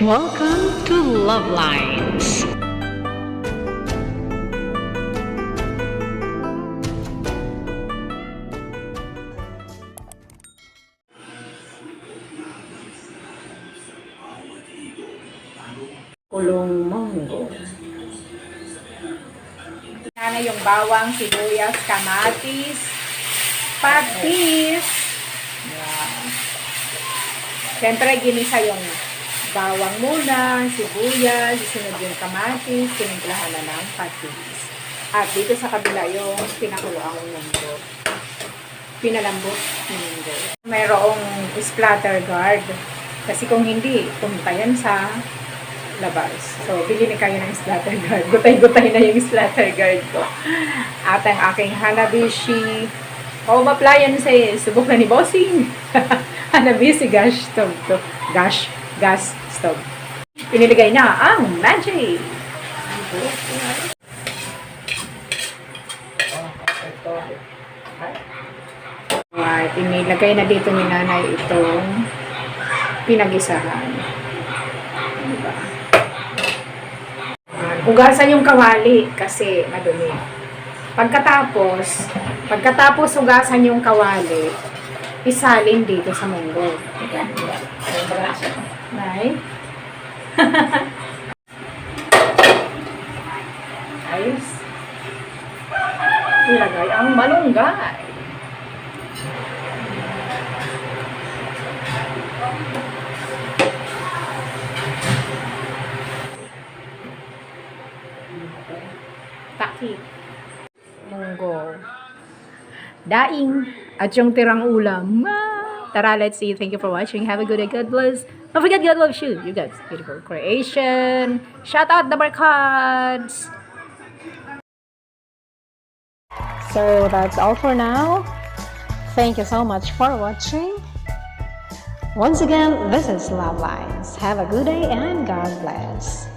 Welcome to Love Lines. kulong monggo. Sana yung bawang, sibuyas, kamatis, patis. Yan. Siyempre, ginisa yung bawang muna, sibuyas, sunod yung kamatis, tinimplahan na ng patis. At dito sa kabila yung pinakuloang munggo. Pinalambot ng munggo. Mayroong splatter guard. Kasi kung hindi, pumunta sa labas. So, bili na kayo ng splatter guard. Gutay-gutay na yung splatter guard ko. At ang aking Hanabishi home appliances. Subok na ni Bossing. Hanabishi gas stove to. Gas, gas stove. Piniligay na ang magic. At inilagay na dito ni nanay itong pinagisahan. Diba? At Hugasan yung kawali kasi madumi. Pagkatapos, pagkatapos hugasan yung kawali, isalin dito sa munggo. Nay? Ayos. Ilagay ang malunggay. Takip. Munggo. Daing. At yung tirang ulam. Ah, Tara, let's see. Thank you for watching. Have a good day. God bless. Don't forget, God loves you. You guys, beautiful creation. Shout out the Barkads. So that's all for now. Thank you so much for watching. Once again, this is Love Lines. Have a good day and God bless.